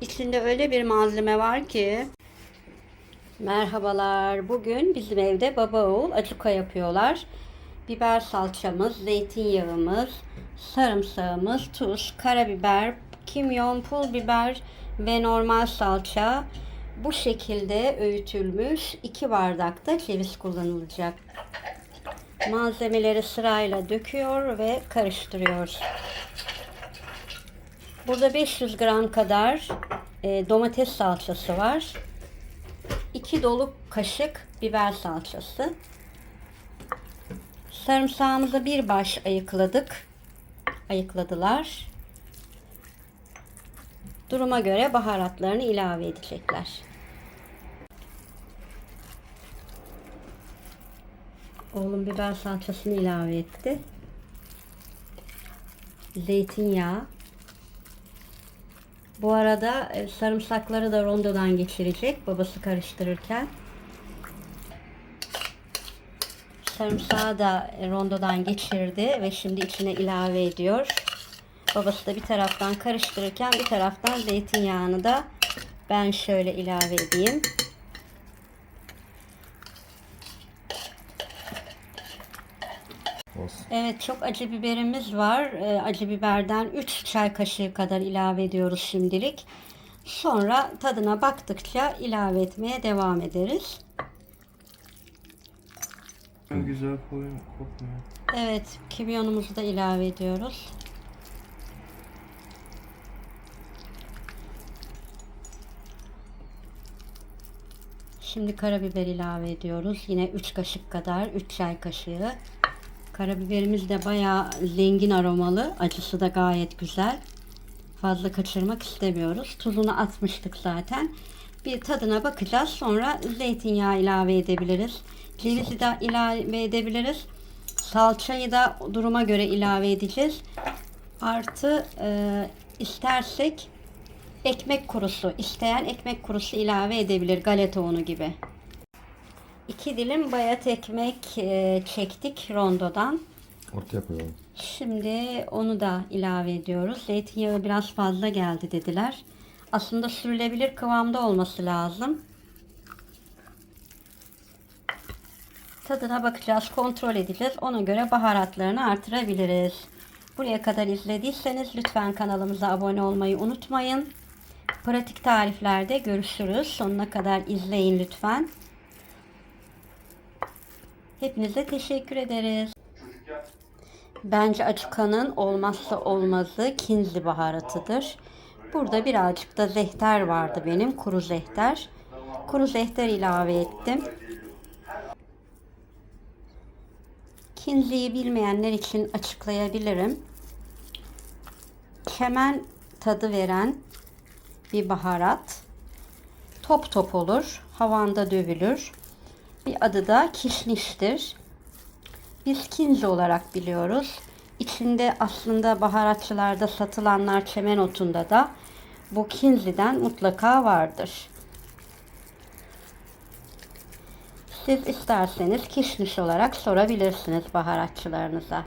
İçinde öyle bir malzeme var ki. Merhabalar. Bugün bizim evde baba oğul acuka yapıyorlar. Biber salçamız, zeytinyağımız, sarımsağımız, tuz, karabiber, kimyon, pul biber ve normal salça. Bu şekilde öğütülmüş 2 bardakta ceviz kullanılacak. Malzemeleri sırayla döküyor ve karıştırıyor. Burada 500 gram kadar e, domates salçası var. 2 dolu kaşık biber salçası. Sarımsağımızı bir baş ayıkladık. Ayıkladılar. Duruma göre baharatlarını ilave edecekler. Oğlum biber salçasını ilave etti. Zeytinyağı. Bu arada e, sarımsakları da rondodan geçirecek babası karıştırırken. Sarımsağı da e, rondodan geçirdi ve şimdi içine ilave ediyor. Babası da bir taraftan karıştırırken bir taraftan zeytinyağını da ben şöyle ilave edeyim. Olsun. Evet çok acı biberimiz var. Ee, acı biberden 3 çay kaşığı kadar ilave ediyoruz şimdilik. Sonra tadına baktıkça ilave etmeye devam ederiz. Güzel koyun kokmuyor. Evet kimyonumuzu da ilave ediyoruz. Şimdi karabiber ilave ediyoruz. Yine 3 kaşık kadar, 3 çay kaşığı. Karabiberimiz de bayağı zengin aromalı. Acısı da gayet güzel. Fazla kaçırmak istemiyoruz. Tuzunu atmıştık zaten. Bir tadına bakacağız. Sonra zeytinyağı ilave edebiliriz. Cevizi de ilave edebiliriz. Salçayı da duruma göre ilave edeceğiz. Artı e, istersek ekmek kurusu, isteyen ekmek kurusu ilave edebilir. Galeta unu gibi. İki dilim bayat ekmek e, çektik rondodan. Ortaya koyalım. Şimdi onu da ilave ediyoruz. Zeytinyağı biraz fazla geldi dediler. Aslında sürülebilir kıvamda olması lazım. Tadına bakacağız, kontrol edeceğiz. Ona göre baharatlarını artırabiliriz. Buraya kadar izlediyseniz lütfen kanalımıza abone olmayı unutmayın. Pratik tariflerde görüşürüz. Sonuna kadar izleyin lütfen. Hepinize teşekkür ederiz. Bence acukanın olmazsa olmazı kinzi baharatıdır. Burada birazcık da zehter vardı benim, kuru zehter. Kuru zehter ilave ettim. Kinziyi bilmeyenler için açıklayabilirim. Çemen tadı veren bir baharat. Top top olur, havanda dövülür. Bir adı da kişniştir. Biz kinzi olarak biliyoruz. İçinde aslında baharatçılarda satılanlar çemen otunda da bu kinziden mutlaka vardır. Siz isterseniz kişniş olarak sorabilirsiniz baharatçılarınıza.